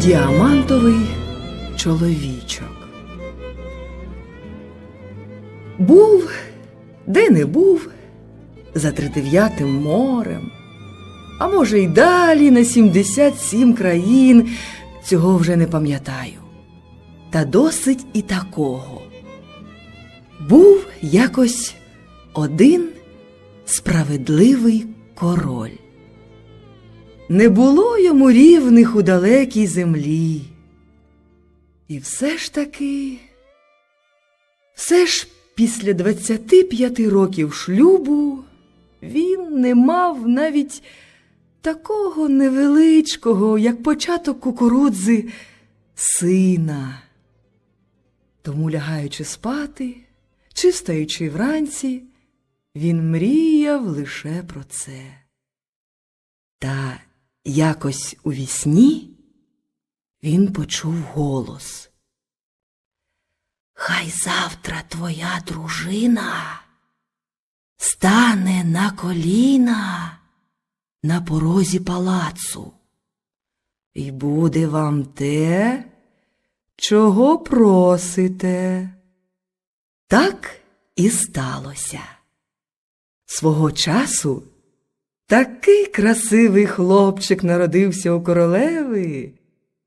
Діамантовий чоловічок. Був, де не був, за тридев'ятим морем, а може, й далі на сімдесят сім країн, цього вже не пам'ятаю. Та досить і такого. Був якось один справедливий король. Не було йому рівних у далекій землі. І все ж таки, все ж після 25 років шлюбу він не мав навіть такого невеличкого, як початок кукурудзи, сина. Тому, лягаючи спати, чи встаючи вранці, він мріяв лише про це. Та якось у вісні він почув голос. Хай завтра твоя дружина стане на коліна на порозі палацу, і буде вам те, чого просите. Так і сталося. Свого часу Такий красивий хлопчик народився у королеви,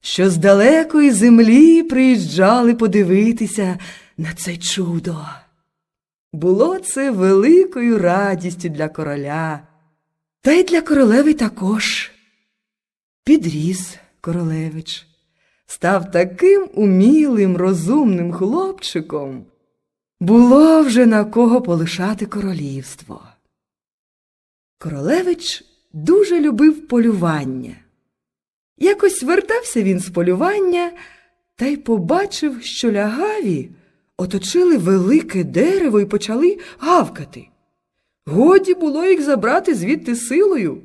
що з далекої землі приїжджали подивитися на це чудо. Було це великою радістю для короля, та й для королеви також. Підріс королевич, став таким умілим, розумним хлопчиком. Було вже на кого полишати королівство. Королевич дуже любив полювання. Якось вертався він з полювання та й побачив, що лягаві оточили велике дерево і почали гавкати. Годі було їх забрати звідти силою.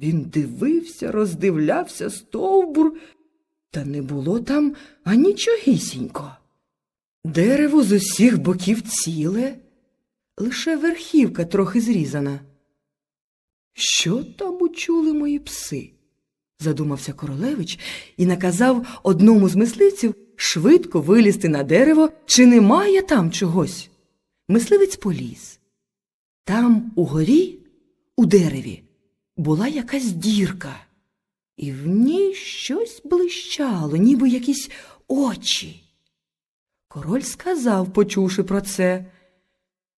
Він дивився, роздивлявся стовбур, та не було там анічогісінько. Дерево з усіх боків ціле, лише верхівка трохи зрізана. Що там учули мої пси? задумався королевич і наказав одному з мисливців швидко вилізти на дерево, чи немає там чогось. Мисливець поліз. Там угорі, у дереві, була якась дірка, і в ній щось блищало, ніби якісь очі. Король сказав, почувши про це,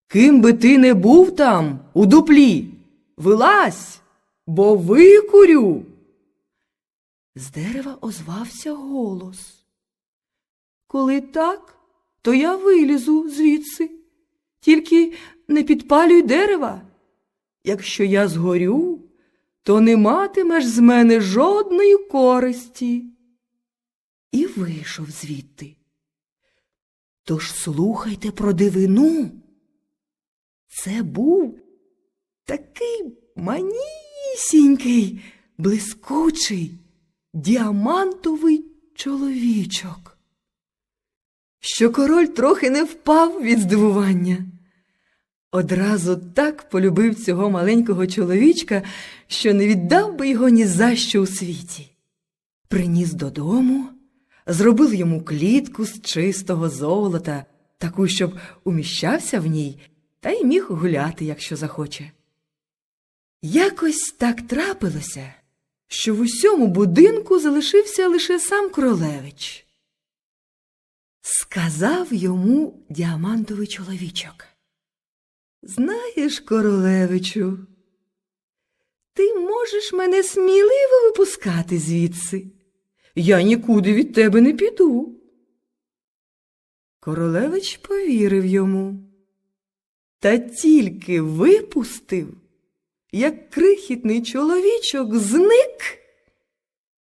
Ким би ти не був там, у дуплі, вилазь, бо викурю. З дерева озвався голос. Коли так, то я вилізу звідси, тільки не підпалюй дерева. Якщо я згорю, то не матимеш з мене жодної користі. І вийшов звідти. Тож слухайте про дивину. Це був такий манісінький, блискучий, діамантовий чоловічок, що король трохи не впав від здивування. Одразу так полюбив цього маленького чоловічка, що не віддав би його ні за що у світі. Приніс додому, зробив йому клітку з чистого золота, таку, щоб уміщався в ній та й міг гуляти, якщо захоче. Якось так трапилося, що в усьому будинку залишився лише сам королевич. Сказав йому діамантовий чоловічок. Знаєш, королевичу, ти можеш мене сміливо випускати звідси. Я нікуди від тебе не піду. Королевич повірив йому. Та тільки випустив, як крихітний чоловічок зник,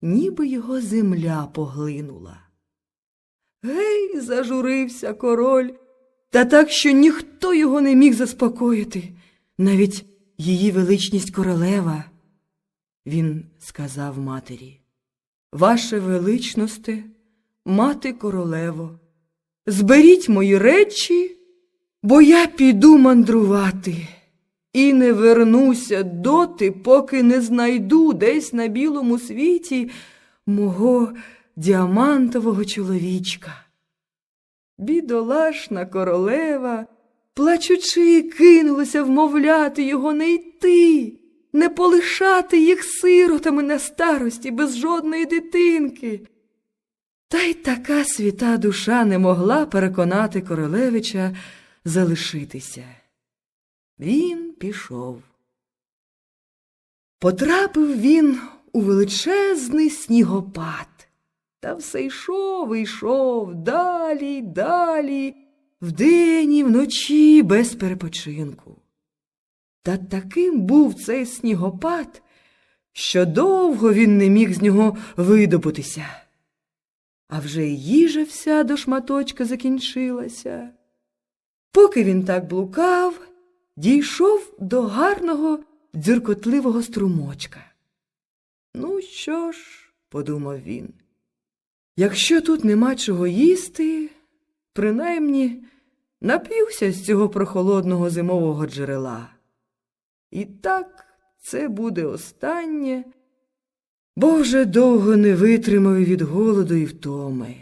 ніби його земля поглинула. Гей, зажурився король, та так, що ніхто його не міг заспокоїти, навіть її величність королева. він сказав матері. Ваше величносте, мати королево, зберіть мої речі, бо я піду мандрувати і не вернуся доти, поки не знайду десь на білому світі мого діамантового чоловічка. Бідолашна королева, плачучи, кинулася вмовляти його не йти, не полишати їх сиротами на старості без жодної дитинки. Та й така свята душа не могла переконати королевича залишитися. Він пішов. Потрапив він у величезний снігопад. Та все йшов і йшов далі й далі, вдень і вночі без перепочинку. Та таким був цей снігопад, що довго він не міг з нього видобутися. А вже їжа вся до шматочка закінчилася. Поки він так блукав, дійшов до гарного дзюркотливого струмочка. Ну що ж, подумав він, якщо тут нема чого їсти, принаймні нап'юся з цього прохолодного зимового джерела. І так це буде останнє, бо вже довго не витримав від голоду і втоми.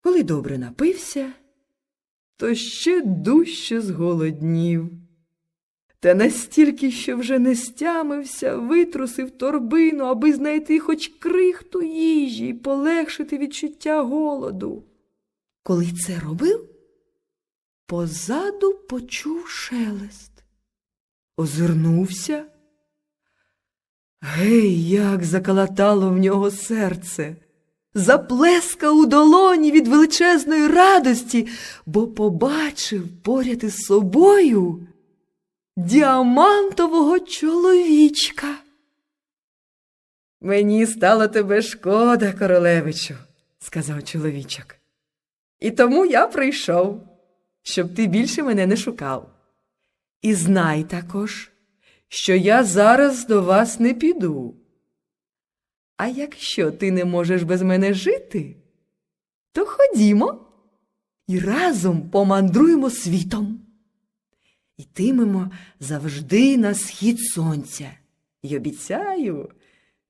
Коли добре напився, то ще дужче зголоднів. Та настільки, що вже не стямився, витрусив торбину, аби знайти хоч крихту їжі і полегшити відчуття голоду. Коли це робив, позаду почув шелест. Озирнувся. Гей, як закалатало в нього серце, заплескав у долоні від величезної радості, бо побачив поряд із собою діамантового чоловічка. Мені стало тебе шкода, королевичу, сказав чоловічок. І тому я прийшов, щоб ти більше мене не шукав. І знай також, що я зараз до вас не піду. А якщо ти не можеш без мене жити, то ходімо і разом помандруємо світом. Йтимемо завжди на схід сонця. І обіцяю,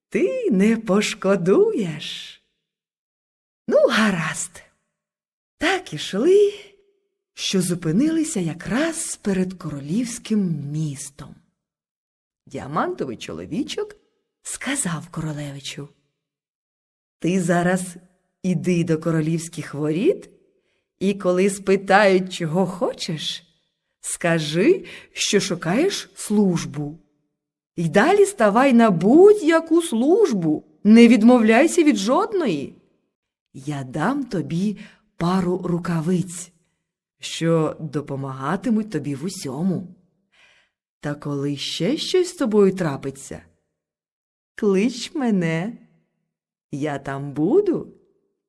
ти не пошкодуєш. Ну, гаразд. Так ішли, що зупинилися якраз перед королівським містом. Діамантовий чоловічок сказав королевичу. Ти зараз іди до королівських воріт, і коли спитають, чого хочеш, скажи, що шукаєш службу. І далі ставай на будь-яку службу, не відмовляйся від жодної. Я дам тобі пару рукавиць, що допомагатимуть тобі в усьому. Та коли ще щось з тобою трапиться, клич мене, я там буду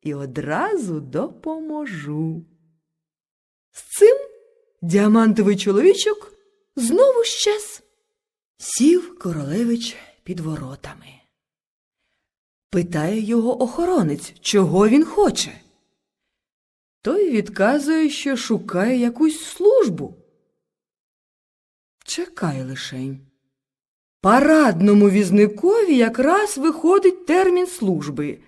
і одразу допоможу. З цим діамантовий чоловічок знову щез. Сів королевич під воротами. Питає його охоронець, чого він хоче. Той відказує, що шукає якусь службу. Чекай лишень. Парадному візникові якраз виходить термін служби.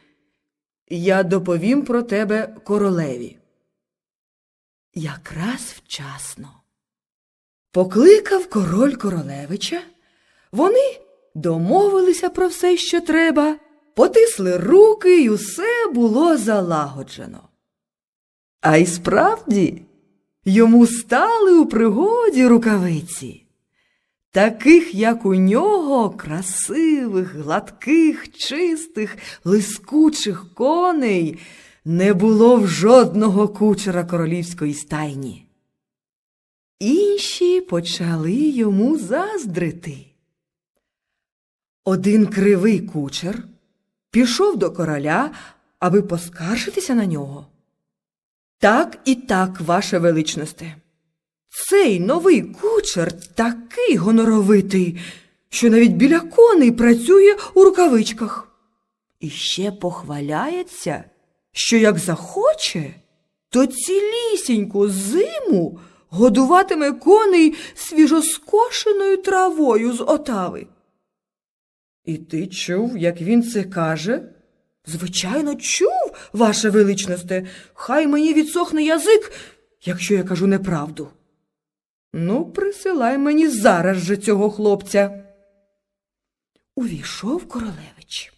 Я доповім про тебе королеві. Якраз вчасно. Покликав король королевича. Вони домовилися про все, що треба, потисли руки, і усе було залагоджено. А й справді йому стали у пригоді рукавиці, таких, як у нього, красивих, гладких, чистих, лискучих коней не було в жодного кучера королівської стайні. Інші почали йому заздрити. Один кривий кучер пішов до короля, аби поскаржитися на нього. Так і так, ваше величносте. Цей новий кучер такий гоноровитий, що навіть біля коней працює у рукавичках. І ще похваляється, що як захоче, то цілісіньку зиму годуватиме коней свіжоскошеною травою з отави. І ти чув, як він це каже? Звичайно, чув, ваше величносте, хай мені відсохне язик, якщо я кажу неправду. Ну, присилай мені зараз же цього хлопця. Увійшов королевич.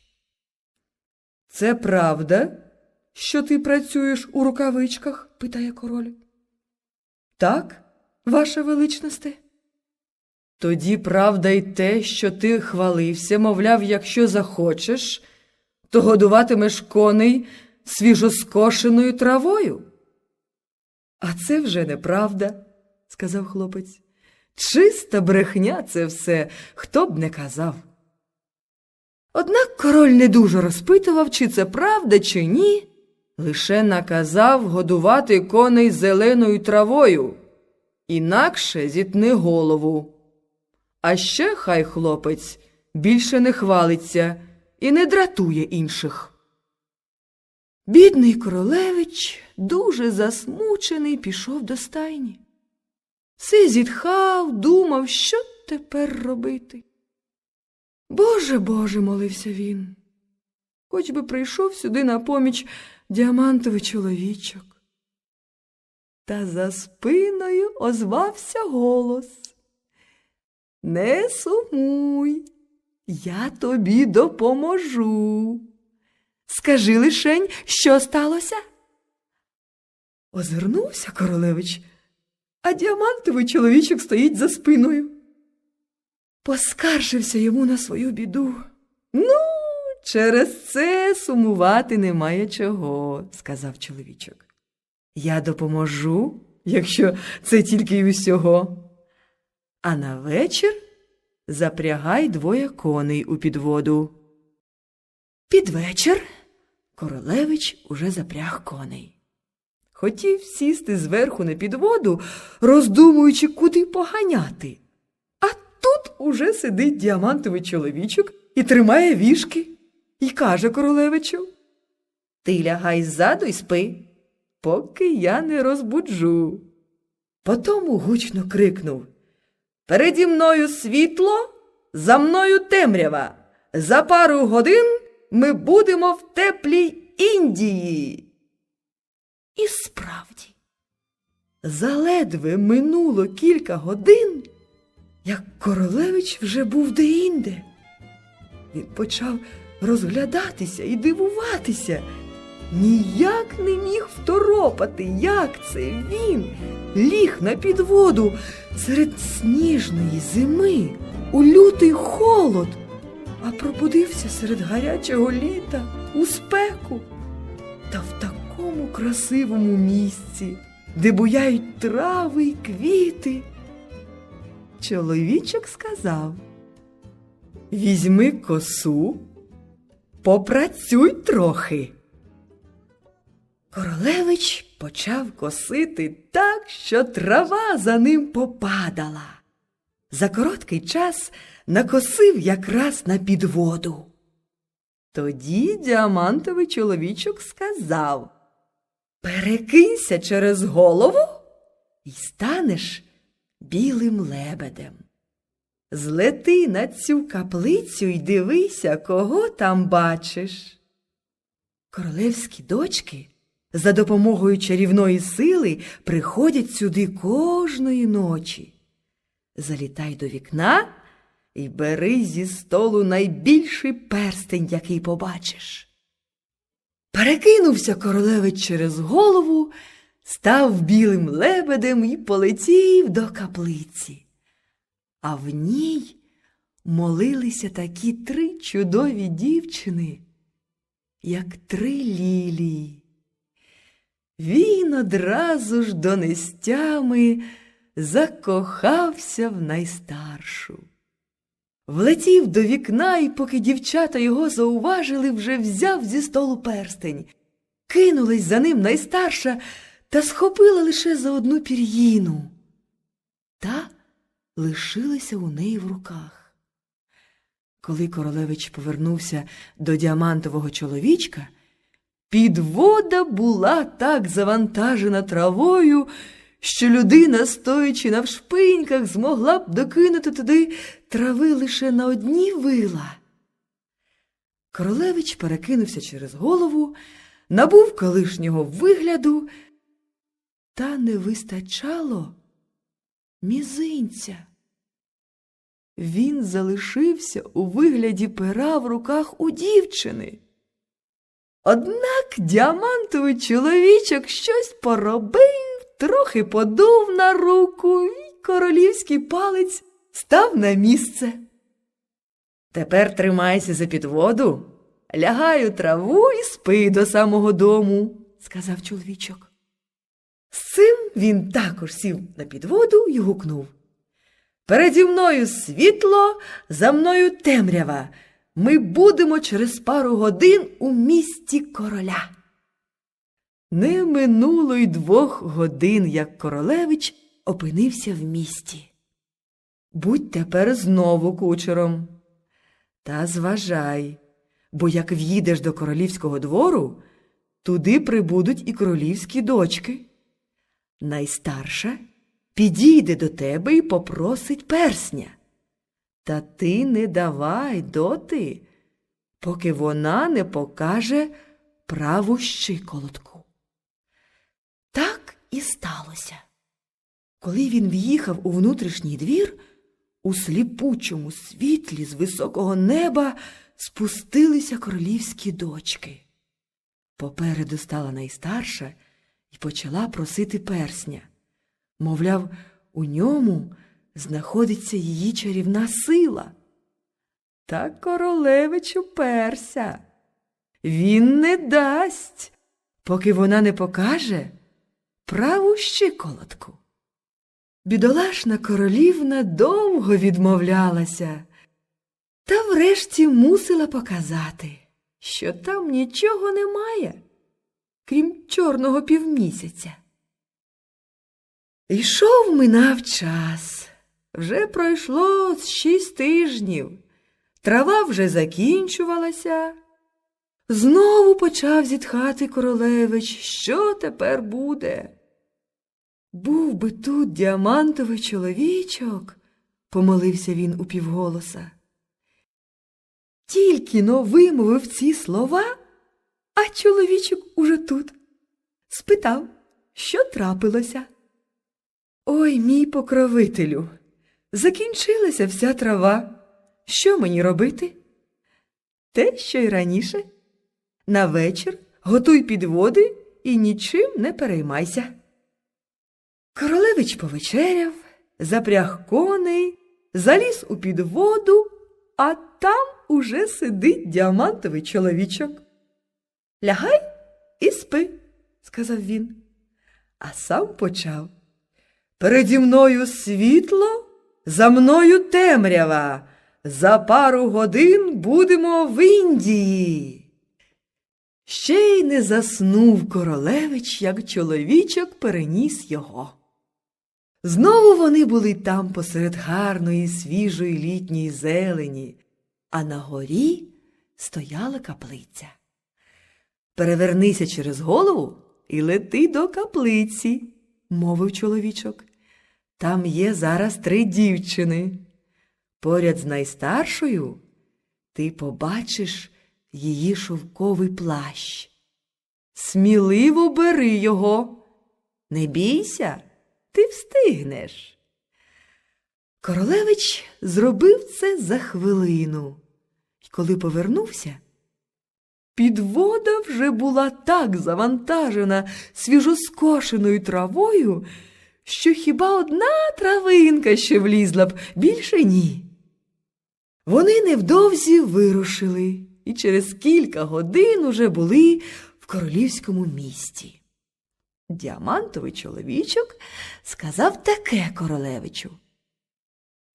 Це правда, що ти працюєш у рукавичках? питає король. Так, ваше величносте. Тоді правда й те, що ти хвалився, мовляв, якщо захочеш, то годуватимеш коней свіжоскошеною травою. А це вже неправда, сказав хлопець. Чиста брехня це все, хто б не казав. Однак король не дуже розпитував, чи це правда, чи ні, лише наказав годувати коней зеленою травою, інакше зітни голову. А ще хай хлопець більше не хвалиться і не дратує інших. Бідний королевич, дуже засмучений, пішов до стайні. Все зітхав, думав, що тепер робити. Боже, Боже, молився він. Хоч би прийшов сюди на поміч діамантовий чоловічок. Та за спиною озвався голос. Не сумуй, я тобі допоможу. Скажи лишень, що сталося? Озирнувся королевич, а діамантовий чоловічок стоїть за спиною. Поскаржився йому на свою біду. Ну, через це сумувати немає чого, сказав чоловічок. Я допоможу, якщо це тільки й усього. А на вечір запрягай двоє коней у підводу. Під вечір королевич уже запряг коней. Хотів сісти зверху на підводу, роздумуючи, куди поганяти. А тут уже сидить діамантовий чоловічок і тримає вішки, і каже королевичу Ти лягай ззаду й спи, поки я не розбуджу. Потому гучно крикнув Переді мною світло, за мною темрява. За пару годин ми будемо в теплій Індії. І справді, заледве минуло кілька годин, як королевич вже був деінде. Він почав розглядатися і дивуватися. Ніяк не міг второпати, як це він ліг на підводу серед сніжної зими у лютий холод, а пробудився серед гарячого літа у спеку та в такому красивому місці, де буяють трави й квіти. Чоловічок сказав Візьми косу, попрацюй трохи. Королевич почав косити так, що трава за ним попадала. За короткий час накосив якраз на підводу. Тоді діамантовий чоловічок сказав Перекинься через голову і станеш білим лебедем. Злети на цю каплицю і дивися, кого там бачиш. Королевські дочки за допомогою чарівної сили приходять сюди кожної ночі. Залітай до вікна і бери зі столу найбільший перстень, який побачиш. Перекинувся королевич через голову, став білим лебедем і полетів до каплиці. А в ній молилися такі три чудові дівчини, як три лілії. Він одразу ж до нестями закохався в найстаршу. Влетів до вікна, і поки дівчата його зауважили, вже взяв зі столу перстень. Кинулась за ним найстарша та схопила лише за одну пір'їну. Та лишилася у неї в руках. Коли королевич повернувся до діамантового чоловічка, підвода була так завантажена травою, що людина, стоячи на вшпиньках, змогла б докинути туди трави лише на одні вила. Королевич перекинувся через голову, набув колишнього вигляду, та не вистачало мізинця. Він залишився у вигляді пера в руках у дівчини. Однак діамантовий чоловічок щось поробив, трохи подув на руку, і королівський палець став на місце. Тепер тримайся за підводу, лягай у траву і спи до самого дому, сказав чоловічок. З цим він також сів на підводу і гукнув. Переді мною світло, за мною темрява. Ми будемо через пару годин у місті короля. Не минуло й двох годин, як королевич опинився в місті. Будь тепер знову кучером. Та зважай, бо як в'їдеш до королівського двору, туди прибудуть і королівські дочки. Найстарша підійде до тебе і попросить персня. Та ти не давай доти, поки вона не покаже праву щиколотку. Так і сталося. Коли він в'їхав у внутрішній двір, у сліпучому світлі з високого неба спустилися королівські дочки. Попереду стала найстарша і почала просити персня. Мовляв, у ньому знаходиться її чарівна сила. Та королевич уперся. Він не дасть, поки вона не покаже праву щиколотку. Бідолашна королівна довго відмовлялася, та врешті мусила показати, що там нічого немає, крім чорного півмісяця. Йшов минав час. Вже пройшло шість тижнів. Трава вже закінчувалася. Знову почав зітхати королевич. Що тепер буде? Був би тут діамантовий чоловічок, помолився він упівголоса. Тільки но вимовив ці слова, а чоловічок уже тут. Спитав, що трапилося. Ой, мій покровителю, закінчилася вся трава. Що мені робити? Те, що й раніше. На вечір готуй підводи і нічим не переймайся. Королевич повечеряв, запряг коней, заліз у підводу, а там уже сидить діамантовий чоловічок. Лягай і спи, сказав він, а сам почав. Переді мною світло, за мною темрява. За пару годин будемо в Індії. Ще й не заснув королевич, як чоловічок переніс його. Знову вони були там посеред гарної, свіжої літньої зелені, а на горі стояла каплиця. Перевернися через голову і лети до каплиці, мовив чоловічок. Там є зараз три дівчини. Поряд з найстаршою ти побачиш її шовковий плащ. Сміливо бери його. Не бійся, ти встигнеш. Королевич зробив це за хвилину, І коли повернувся, підвода вже була так завантажена свіжоскошеною травою, що хіба одна травинка ще влізла б, більше ні. Вони невдовзі вирушили і через кілька годин уже були в королівському місті. Діамантовий чоловічок сказав таке королевичу.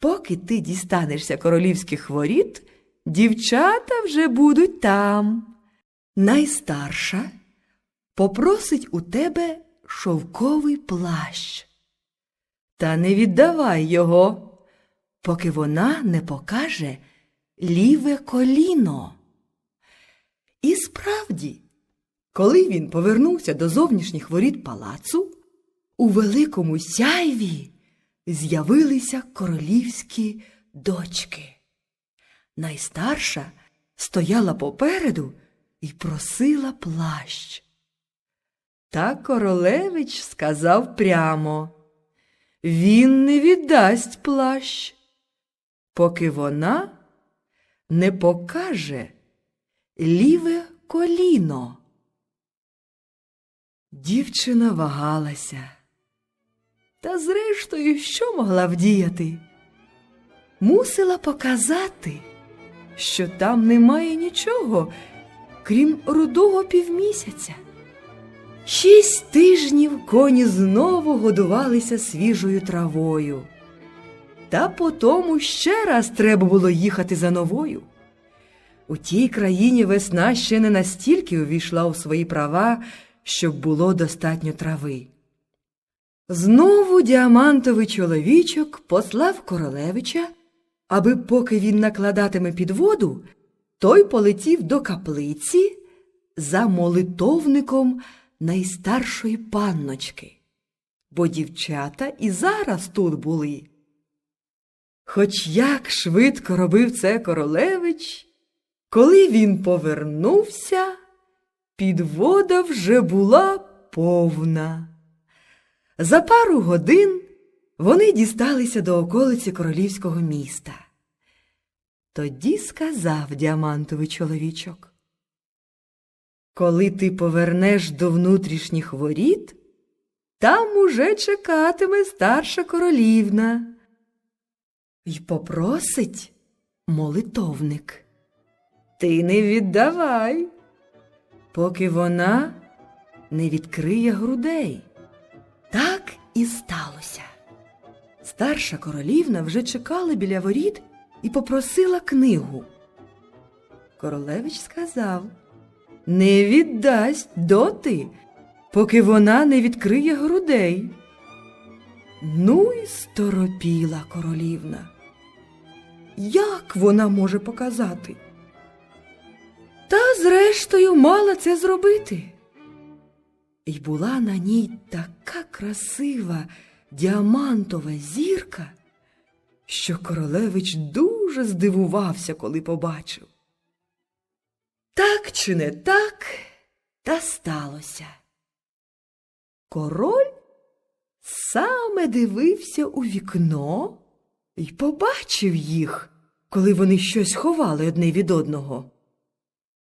Поки ти дістанешся королівських воріт, дівчата вже будуть там. Найстарша попросить у тебе шовковий плащ. Та не віддавай його, поки вона не покаже ліве коліно. І справді, коли він повернувся до зовнішніх воріт палацу, у великому сяйві з'явилися королівські дочки. Найстарша стояла попереду і просила плащ. Та королевич сказав прямо він не віддасть плащ, поки вона не покаже ліве коліно. Дівчина вагалася. Та зрештою, що могла вдіяти? Мусила показати, що там немає нічого, крім рудого півмісяця. Шість тижнів коні знову годувалися свіжою травою. Та потому ще раз треба було їхати за новою. У тій країні весна ще не настільки увійшла у свої права, щоб було достатньо трави. Знову діамантовий чоловічок послав королевича, аби поки він накладатиме під воду, той полетів до каплиці за молитовником найстаршої панночки, бо дівчата і зараз тут були. Хоч як швидко робив це королевич, коли він повернувся, підвода вже була повна. За пару годин вони дісталися до околиці королівського міста. Тоді сказав діамантовий чоловічок. Коли ти повернеш до внутрішніх воріт, там уже чекатиме старша королівна. й попросить молитовник. Ти не віддавай, поки вона не відкриє грудей. Так і сталося. Старша королівна вже чекала біля воріт і попросила книгу. Королевич сказав не віддасть доти, поки вона не відкриє грудей. Ну й сторопіла королівна. Як вона може показати? Та, зрештою, мала це зробити. І була на ній така красива діамантова зірка, що королевич дуже здивувався, коли побачив. Так чи не так, та сталося. Король саме дивився у вікно і побачив їх, коли вони щось ховали одне від одного.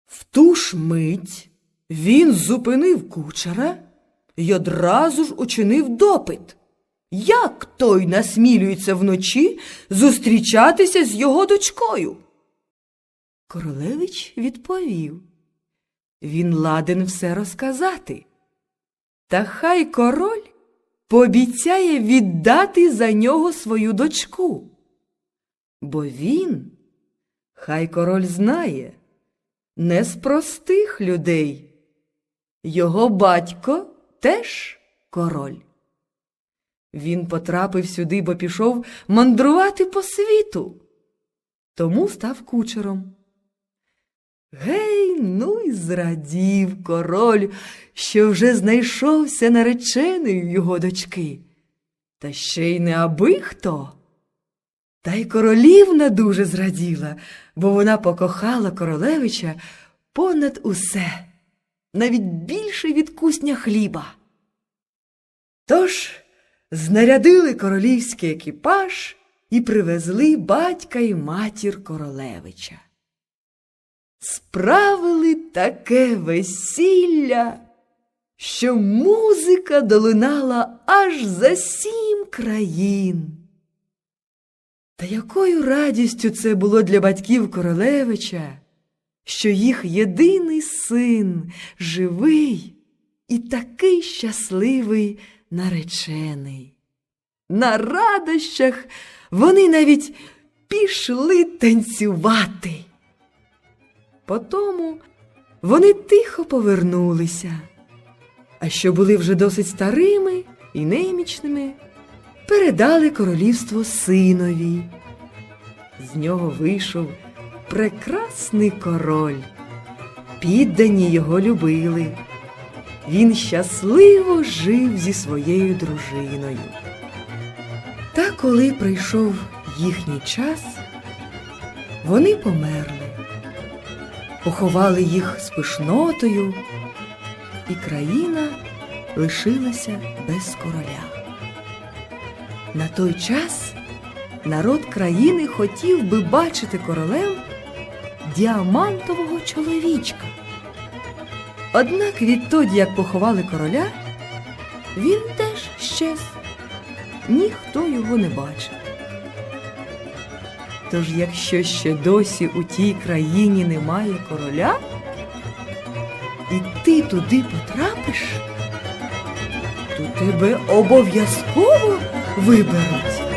В ту ж мить він зупинив кучера і одразу ж учинив допит. Як той насмілюється вночі зустрічатися з його дочкою? Королевич відповів. Він ладен все розказати. Та хай король пообіцяє віддати за нього свою дочку. Бо він, хай король знає, не з простих людей. Його батько теж король. Він потрапив сюди, бо пішов мандрувати по світу, тому став кучером. Гей, ну й зрадів король, що вже знайшовся нареченою його дочки. Та ще й не аби хто. Та й королівна дуже зраділа, бо вона покохала королевича понад усе, навіть більше від кусня хліба. Тож знарядили королівський екіпаж і привезли батька і матір королевича. Справили таке весілля, що музика долинала аж за сім країн. Та якою радістю це було для батьків королевича, що їх єдиний син живий і такий щасливий наречений. На радощах вони навіть пішли танцювати. Потому вони тихо повернулися, а що були вже досить старими і немічними, передали королівство синові. З нього вийшов прекрасний король. Піддані його любили. Він щасливо жив зі своєю дружиною. Та коли прийшов їхній час, вони померли, поховали їх з пишнотою, і країна лишилася без короля. На той час народ країни хотів би бачити королем діамантового чоловічка. Однак відтоді, як поховали короля, він теж щез. Ніхто його не бачив. Тож, якщо ще досі у тій країні немає короля, і ти туди потрапиш, то тебе обов'язково виберуть.